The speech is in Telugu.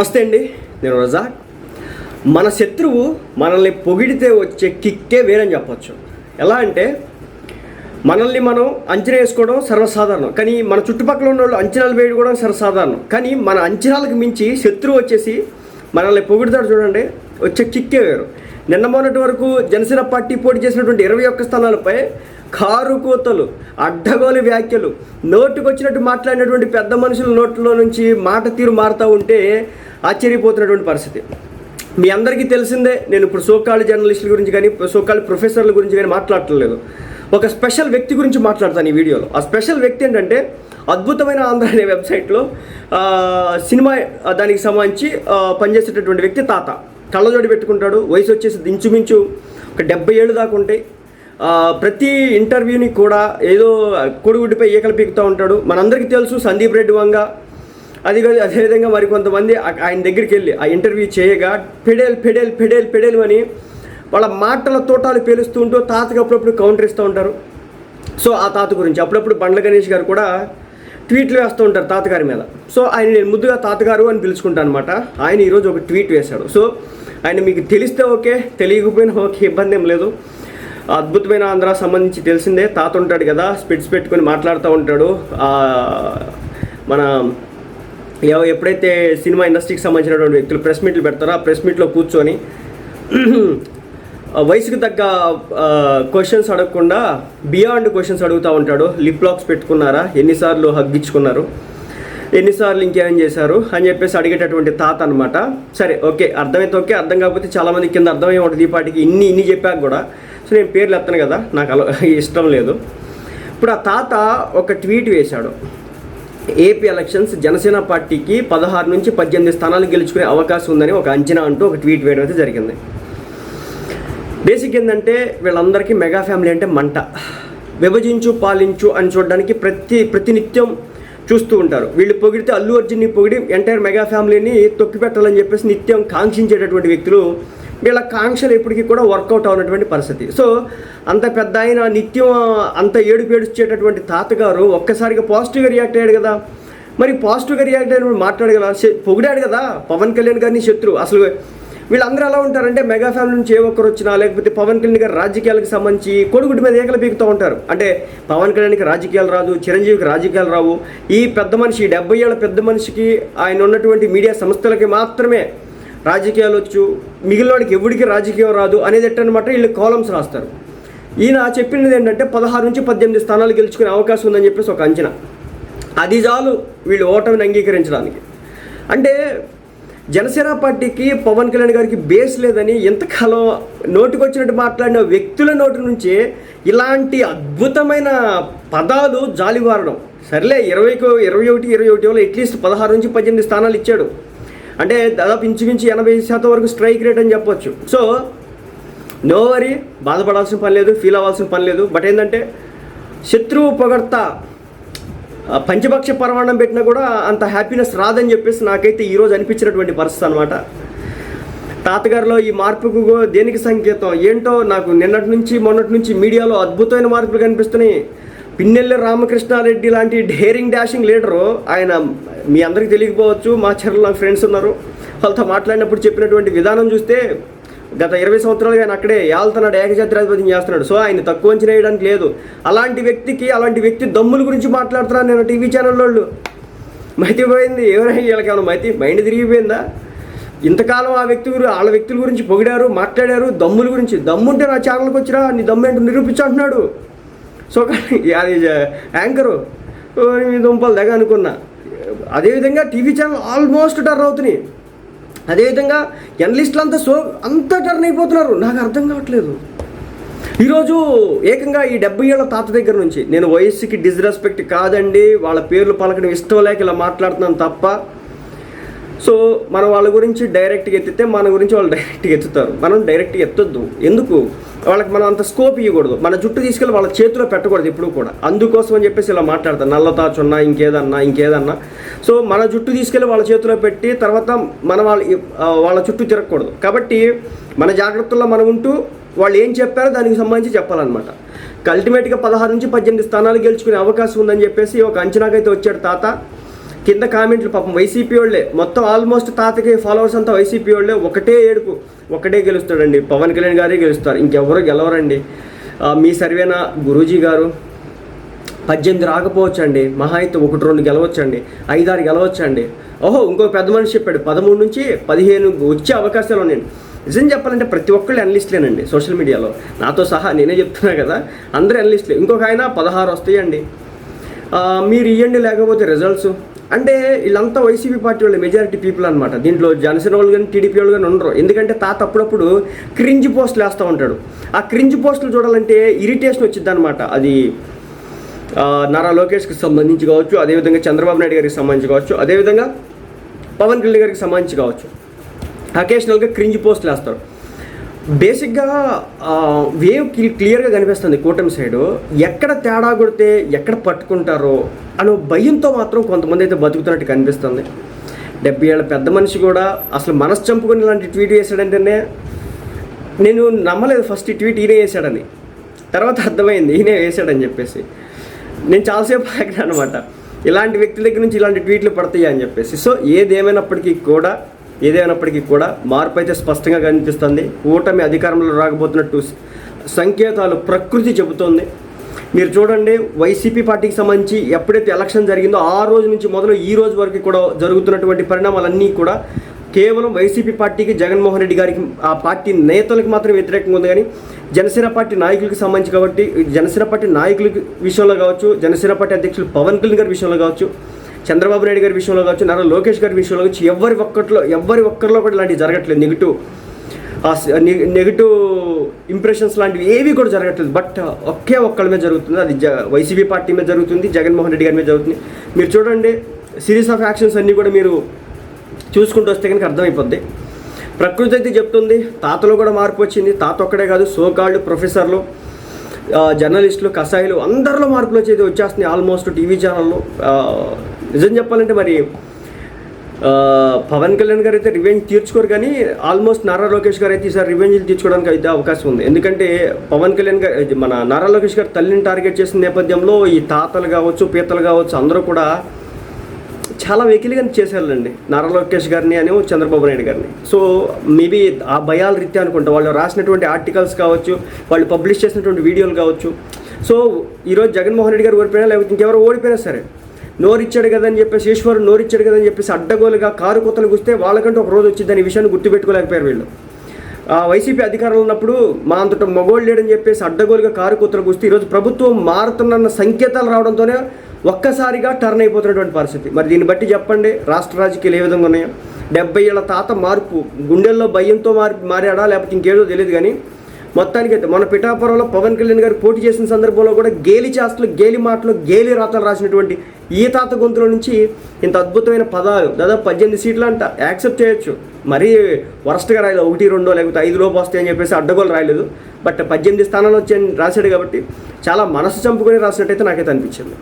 నమస్తే అండి నేను రజాక్. మన శత్రువు మనల్ని పొగిడితే వచ్చే కిక్కే వేరని చెప్పచ్చు. ఎలా అంటే మనల్ని మనం అంచనా వేసుకోవడం సర్వసాధారణం. కానీ మన చుట్టుపక్కల ఉన్న వాళ్ళు అంచనాలు వేయడం సర్వసాధారణం. కానీ మన అంచనాలకు మించి శత్రువు వచ్చేసి మనల్ని పొగిడతాడు చూడండి. వచ్చే కిక్కే వేరు. నిన్న మొన్నటి వరకు జనసేన పార్టీ పోటీ చేసినటువంటి ఇరవై ఒక్క స్థానాలపై కారు కూతలు అడ్డగోలు వ్యాఖ్యలు నోటుకొచ్చినట్టు మాట్లాడినటువంటి పెద్ద మనుషుల నోట్లో నుంచి మాట తీరు మారుతూ ఉంటే ఆశ్చర్యపోతున్నటువంటి పరిస్థితి. మీ అందరికీ తెలిసిందే నేను ఇప్పుడు సోకాళ్ళు జర్నలిస్టుల గురించి కానీ సోకాళ్ళు ప్రొఫెసర్ల గురించి కానీ మాట్లాడట్లేదు ఒక స్పెషల్ వ్యక్తి గురించి మాట్లాడతాను ఈ వీడియోలో. ఆ స్పెషల్ వ్యక్తి ఏంటంటే అద్భుతమైన ఆంధ్ర అనే వెబ్సైట్లో సినిమా దానికి సంబంధించి పనిచేసేటటువంటి వ్యక్తి తాత. కళ్ళజోడి పెట్టుకుంటాడు. వయసు వచ్చేసి ఇంచుమించు ఒక డెబ్బై ఏళ్ళు దాకా ఉంటాయి ప్రతి ఇంటర్వ్యూని కూడా ఏదో కొడుగుడ్డిపై ఈకలు పీకుతూ ఉంటాడు. మనందరికీ తెలుసు సందీప్ రెడ్డి వంగ. అది అదేవిధంగా మరి కొంతమంది ఆయన దగ్గరికి వెళ్ళి ఆ ఇంటర్వ్యూ చేయగా పెడేల్ పెడేల్ పెడేల్ పెడేల్ అని వాళ్ళ మాటల తోటాలు పేలుస్తూ ఉంటూ తాతకి అప్పుడప్పుడు కౌంటర్ ఇస్తూ ఉంటారు. సో ఆ తాత గురించి అప్పుడప్పుడు బండ్ల గణేష్ గారు కూడా ట్వీట్లు వేస్తూ ఉంటారు తాతగారి మీద. సో ఆయన నేను ముద్దుగా తాతగారు అని పిలుచుకుంటాను అనమాట ఆయన ఈరోజు ఒక ట్వీట్ వేశాడు. సో ఆయన మీకు తెలిస్తే ఓకే తెలియకపోయినా ఓకే ఇబ్బంది ఏం లేదు. అద్భుతమైన ఆంధ్ర సంబంధించి తెలిసిందే. తాత ఉంటాడు కదా స్పిట్స్ పెట్టుకొని మాట్లాడుతూ ఉంటాడు. మన ఎప్పుడైతే సినిమా ఇండస్ట్రీకి సంబంధించినటువంటి వ్యక్తులు ప్రెస్ మీట్లు పెడతారో ఆ ప్రెస్ మీట్లో కూర్చొని వయసుకు తగ్గ క్వశ్చన్స్ అడగకుండా బియాండ్ క్వశ్చన్స్ అడుగుతూ ఉంటాడు. లిప్ లాక్స్ పెట్టుకున్నారా? ఎన్నిసార్లు హగ్గించుకున్నారు ఎన్నిసార్లు ఇంకేం చేశారు అని చెప్పేసి అడిగేటటువంటి తాత అనమాట సరే ఓకే అర్థమైతే ఓకే అర్థం కాకపోతే చాలామంది కింద అర్థమై ఉంటుంది. ఈ పాటికి ఇన్ని ఇన్ని చెప్పాక కూడా. సో నేను పేర్లు ఎత్తాను కదా నాకు అలా ఇష్టం లేదు. ఇప్పుడు ఆ తాత ఒక ట్వీట్ వేశాడు. ఏపీ ఎలక్షన్స్ జనసేన పార్టీకి పదహారు నుంచి పద్దెనిమిది స్థానాలు గెలుచుకునే అవకాశం ఉందని ఒక అంచనా అంటూ ఒక ట్వీట్ వేయడం అయితే జరిగింది. బేసిక్ ఏంటంటే వీళ్ళందరికీ మెగా ఫ్యామిలీ అంటే మంట. విభజించు పాలించు అని చూడడానికి ప్రతి ప్రతినిత్యం చూస్తూ ఉంటారు. వీళ్ళు పొగిడితే అల్లు అర్జున్ని పొగిడి ఎంటైర్ మెగా ఫ్యామిలీని తొక్కి పెట్టాలని చెప్పేసి నిత్యం కాంక్షించేటటువంటి వ్యక్తులు వీళ్ళ కాంక్షలు ఎప్పటికీ కూడా వర్కౌట్ అవునటువంటి పరిస్థితి. సో అంత పెద్ద ఆయన నిత్యం అంత ఏడుపు ఏడుచేటటువంటి తాతగారు ఒక్కసారిగా పాజిటివ్గా రియాక్ట్ అయ్యాడు కదా. మరి పాజిటివ్గా రియాక్ట్ అయినప్పుడు మాట్లాడు కదా. పొగిడాడు కదా పవన్ కళ్యాణ్ గారిని శత్రు అసలు వీళ్ళందరూ ఎలా ఉంటారంటే మెగా ఫ్యామిలీ నుంచి ఏ ఒక్కరు వచ్చినా లేకపోతే పవన్ కళ్యాణ్ గారు రాజకీయాలకు సంబంధించి కొడుకుటి మీద ఏకలు పీకుతూ ఉంటారు. అంటే పవన్ కళ్యాణ్కి రాజకీయాలు రాదు చిరంజీవికి రాజకీయాలు రావు. ఈ పెద్ద మనిషి డెబ్బై ఏళ్ళ పెద్ద మనిషికి ఆయన ఉన్నటువంటి మీడియా సంస్థలకి మాత్రమే రాజకీయాలు వచ్చు మిగిలినోడికి ఎవడికి రాజకీయం రాదు అనేది ఎట్టనమాట వీళ్ళు కాలమ్స్ రాస్తారు. ఈయన చెప్పినది ఏంటంటే పదహారు నుంచి పద్దెనిమిది స్థానాలు గెలుచుకునే అవకాశం ఉందని చెప్పేసి ఒక అంచనా. అది చాలు వీళ్ళు ఓటమిని అంగీకరించడానికి. అంటే జనసేన పార్టీకి పవన్ కళ్యాణ్ గారికి బేస్ లేదని ఎంతకాలం నోటికొచ్చినట్టు మాట్లాడిన వ్యక్తుల నోటి నుంచి ఇలాంటి అద్భుతమైన పదాలు జాలివారడం సర్లే ఇరవైకి ఇరవై ఒకటి ఇరవై ఒకటి వల్ల అట్లీస్ట్ పదహారు నుంచి పద్దెనిమిది స్థానాలు ఇచ్చాడు. అంటే దాదాపు ఇంచుమించు ఎనభై శాతం వరకు స్ట్రైక్ రేట్ అని చెప్పొచ్చు. సో నో వరీ బాధపడాల్సిన పని లేదు ఫీల్ అవ్వాల్సిన పని లేదు. బట్ ఏంటంటే శత్రువు పొగడ్తా పంచపక్ష పర్వాణం పెట్టినా కూడా అంత హ్యాపీనెస్ రాదని చెప్పేసి నాకైతే ఈరోజు అనిపించినటువంటి పరిస్థితి అనమాట తాతగారిలో ఈ మార్పుకు గో- దేనికి సంకేతం? ఏంటో నాకు నిన్నటి నుంచి మొన్నటి నుంచి మీడియాలో అద్భుతమైన మార్పులు కనిపిస్తున్నాయి. పిన్నెల్లి రామకృష్ణారెడ్డి లాంటి డేరింగ్ డాషింగ్ లీడరు ఆయన మీ అందరికీ తెలియకపోవచ్చు మా చర్యలు నాకు ఫ్రెండ్స్ ఉన్నారు. వాళ్ళతో మాట్లాడినప్పుడు చెప్పినటువంటి విధానం చూస్తే గత ఇరవై సంవత్సరాలుగా ఆయన అక్కడే ఏళ్తున్నాడు ఏకజాత్రాధిపత్యం చేస్తున్నాడు. సో ఆయన తక్కువ అంచనా వేయడానికి లేదు. అలాంటి వ్యక్తికి అలాంటి వ్యక్తి దమ్ముల గురించి మాట్లాడుతున్నాను నేను టీవీ ఛానల్ వాళ్ళు. మతిపోయింది. ఎవరైనా వీళ్ళకి ఏమైనా మతి మైండ్ తిరిగిపోయిందా? ఇంతకాలం ఆ వ్యక్తి గురి వాళ్ళ వ్యక్తుల గురించి పొగిడారు మాట్లాడారు దమ్ముల గురించి. దమ్ముంటే నా ఛానల్కి వచ్చినా నీ దమ్ము ఏంటో నిరూపించుకుంటున్నాడు సో కానీ అది యాంకరు దుంపలు దగ్గర అనుకున్నా. అదేవిధంగా టీవీ ఛానల్ ఆల్మోస్ట్ టర్న్ అవుతున్నాయి. అదేవిధంగా ఎనలిస్టులు అంతా సో అంతా టర్న్ అయిపోతున్నారు. నాకు అర్థం కావట్లేదు. ఈరోజు ఏకంగా ఈ డెబ్బై ఏళ్ళ తాత దగ్గర నుంచి నేను వయస్సుకి డిస్రెస్పెక్ట్ కాదండి వాళ్ళ పేర్లు పలకడం ఇష్టం లేక ఇలా మాట్లాడుతున్నాను తప్ప సో మనం వాళ్ళ గురించి డైరెక్ట్గా ఎత్తితే మన గురించి వాళ్ళు డైరెక్ట్గా ఎత్తుతారు. మనం డైరెక్ట్గా ఎత్తొద్దు. ఎందుకు? వాళ్ళకి మనం అంత స్కోప్ ఇవ్వకూడదు మన జుట్టు తీసుకెళ్ళి వాళ్ళ చేతిలో పెట్టకూడదు ఎప్పుడు కూడా. అందుకోసం అని చెప్పేసి ఇలా మాట్లాడతారు. నల్లతా చున్నా ఇంకేదన్నా ఇంకేదన్నా. సో మన జుట్టు తీసుకెళ్ళి వాళ్ళ చేతిలో పెట్టి తర్వాత మన వాళ్ళ వాళ్ళ చుట్టూ తిరగకూడదు. కాబట్టి మన జాగ్రత్తల్లో మనం ఉంటూ వాళ్ళు ఏం చెప్పారో దానికి సంబంధించి చెప్పాలన్నమాట. అల్టిమేట్గా పదహారు నుంచి పద్దెనిమిది స్థానాలు గెలుచుకునే అవకాశం ఉందని చెప్పేసి ఒక అంచనాకైతే వచ్చాడు తాత. కింద కామెంట్లు పాపం వైసీపీ వాళ్ళే. మొత్తం ఆల్మోస్ట్ తాతకి ఫాలోవర్స్ అంతా వైసీపీ వాళ్ళే. ఒకటే ఏడుపు. ఒకటే గెలుస్తాడండి. పవన్ కళ్యాణ్ గారే గెలుస్తారు. ఇంకెవరు గెలవరండి. మీ సర్వేనా గురూజీ గారు? పద్దెనిమిది రాకపోవచ్చండి. మహా అయితే ఒకటి రెండు గెలవచ్చండి. ఐదారు గెలవచ్చండి. ఓహో ఇంకో పెద్ద మనిషి చెప్పాడు. పదమూడు నుంచి పదిహేను వచ్చే అవకాశాలు ఉన్నాయండి నిజం చెప్పాలంటే ప్రతి ఒక్కళ్ళు అనలిస్ట్లేనండి సోషల్ మీడియాలో. నాతో సహా నేనే చెప్తున్నా కదా. అందరూ అనలిస్ట్లే ఇంకొక ఆయన పదహారు వస్తాయండి. మీరు ఇవ్వండి లేకపోతే రిజల్ట్స్ అంటే వీళ్ళంతా వైసీపీ పార్టీ వాళ్ళు మెజారిటీ పీపుల్ అనమాట దీంట్లో జనసేన వాళ్ళు కానీ టీడీపీ వాళ్ళు కానీ ఉండరు. ఎందుకంటే తాత అప్పుడప్పుడు క్రింజ్ పోస్టులు వేస్తూ ఉంటాడు. ఆ క్రింజ్ పోస్టులు చూడాలంటే ఇరిటేషన్ వచ్చింది అనమాట అది నారా లోకేష్కి సంబంధించి కావచ్చు అదేవిధంగా చంద్రబాబు నాయుడు గారికి సంబంధించి కావచ్చు అదేవిధంగా పవన్ కళ్యాణ్ గారికి సంబంధించి కావచ్చు. అకేషనల్గా క్రింజ్ పోస్టులు వేస్తారు బేసిక్గా వేవ్ క్లియర్గా కనిపిస్తుంది కూటమి సైడు. ఎక్కడ తేడా కొడితే ఎక్కడ పట్టుకుంటారో అనే భయంతో మాత్రం కొంతమంది అయితే బతుకుతున్నట్టు కనిపిస్తుంది. డెబ్బై ఏళ్ళ పెద్ద మనిషి కూడా అసలు మనసు చంపుకొని ఇలాంటి ట్వీట్ వేసాడంటేనే నేను నమ్మలేదు ఫస్ట్ ట్వీట్ ఈయనే వేసాడని తర్వాత అర్థమైంది ఈయనే వేసాడని చెప్పేసి. నేను చాలాసేపు ఆగిన అనమాట ఇలాంటి వ్యక్తుల దగ్గర నుంచి ఇలాంటి ట్వీట్లు పడతాయి అని చెప్పేసి. సో ఏదేమైనప్పటికీ కూడా ఏదైనప్పటికీ కూడా మార్పు అయితే స్పష్టంగా కనిపిస్తుంది. కూటమి అధికారంలో రాకపోతున్నట్టు సంకేతాలు ప్రకృతి చెబుతోంది. మీరు చూడండి వైసీపీ పార్టీకి సంబంధించి ఎప్పుడైతే ఎలక్షన్ జరిగిందో ఆ రోజు నుంచి మొదలు ఈ రోజు వరకు కూడా జరుగుతున్నటువంటి పరిణామాలన్నీ కూడా కేవలం వైసీపీ పార్టీకి జగన్మోహన్ రెడ్డి గారికి ఆ పార్టీ నేతలకు మాత్రం వ్యతిరేకంగా ఉంది. కానీ జనసేన పార్టీ నాయకులకు సంబంధించి కాబట్టి జనసేన పార్టీ నాయకుల విషయంలో కావచ్చు జనసేన పార్టీ అధ్యక్షులు పవన్ కళ్యాణ్ గారి విషయంలో కావచ్చు చంద్రబాబు నాయుడు గారి విషయంలో కావచ్చు నారా లోకేష్ గారి విషయంలో కావచ్చు ఎవరి ఒక్కట్లో ఎవరి ఒక్కరిలో కూడా ఇలాంటివి జరగట్లేదు. నెగిటివ్ నెగిటివ్ ఇంప్రెషన్స్ లాంటివి ఏవి కూడా జరగట్లేదు. బట్ ఒకే ఒక్కళ్ళ మీద జరుగుతుంది. అది జ వైసీపీ పార్టీ మీద జరుగుతుంది జగన్మోహన్ రెడ్డి గారి మీద జరుగుతుంది. మీరు చూడండి సిరీస్ ఆఫ్ యాక్షన్స్ అన్నీ కూడా మీరు చూసుకుంటూ వస్తే కనుక అర్థమైపోద్ది. ప్రకృతి అయితే చెప్తుంది తాతలో కూడా మార్పు వచ్చింది. తాత ఒక్కడే కాదు సోకాళ్ళు ప్రొఫెసర్లు జర్నలిస్టులు కసాయిలు అందరిలో మార్పులు వచ్చేది వచ్చేస్తున్నాయి. ఆల్మోస్ట్ టీవీ ఛానల్లో నిజం చెప్పాలంటే మరి పవన్ కళ్యాణ్ గారు అయితే రివెంజ్ తీర్చుకోరు కానీ ఆల్మోస్ట్ నారా లోకేష్ గారు అయితే ఈసారి రివెంజ్ తీర్చుకోవడానికి అయితే అవకాశం ఉంది. ఎందుకంటే పవన్ కళ్యాణ్ గారు మన నారా లోకేష్ గారు తల్లిని టార్గెట్ చేసిన నేపథ్యంలో ఈ తాతలు కావచ్చు పీతలు కావచ్చు అందరూ కూడా చాలా వెకిలిగా చేశారండి నారా లోకేష్ గారిని అని చంద్రబాబు నాయుడు గారిని. సో మేబీ ఆ భయాల రీత్యా అనుకుంటా వాళ్ళు రాసినటువంటి ఆర్టికల్స్ కావచ్చు వాళ్ళు పబ్లిష్ చేసినటువంటి వీడియోలు కావచ్చు. సో ఈరోజు జగన్మోహన్ రెడ్డి గారు ఓడిపోయినా లేకపోతే ఇంకెవరు ఓడిపోయినా సరే నోరిచ్చాడు కదని చెప్పేసి ఈశ్వరుడు నోరిచ్చాడు కదా అని చెప్పేసి అడ్డగోలుగా కారు కొత్తలు గుస్తే వాళ్ళకంటే ఒక రోజు వచ్చింది అనే విషయాన్ని గుర్తుపెట్టుకోలేకపోయారు వీళ్ళు. ఆ వైసీపీ అధికారంలో ఉన్నప్పుడు మా అంతట మగోళ్ళు లేడని చెప్పేసి అడ్డగోలుగా కారు కూతురు కూస్తే ఈరోజు ప్రభుత్వం మారుతున్న సంకేతాలు రావడంతోనే ఒక్కసారిగా టర్న్ అయిపోతున్నటువంటి పరిస్థితి. మరి దీన్ని బట్టి చెప్పండి రాష్ట్ర రాజకీయాలు ఏ విధంగా ఉన్నాయో. డెబ్బై ఏళ్ళ తాత మార్పు గుండెల్లో భయంతో మారి మారాడా? లేకపోతే ఇంకేదో తెలియదు కానీ మొత్తానికైతే మన పిఠాపురంలో పవన్ కళ్యాణ్ గారు పోటీ చేసిన సందర్భంలో కూడా గేలి చేస్తలు గేలి మాటలు గేలి రాతలు రాసినటువంటి ఈ తాత గొంతులో నుంచి ఇంత అద్భుతమైన పదాలు దాదాపు పద్దెనిమిది సీట్లు అంట యాక్సెప్ట్ చేయొచ్చు. మరీ వరస్ట్గా రాయలేదు. ఒకటి రెండో లేకపోతే ఐదు లోపు వస్తాయని చెప్పేసి అడ్డగోలు రాయలేదు. బట్ పద్దెనిమిది స్థానాలు వచ్చాయని రాశాడు కాబట్టి చాలా మనసు చంపుకొని రాసినట్టయితే నాకైతే అనిపించింది.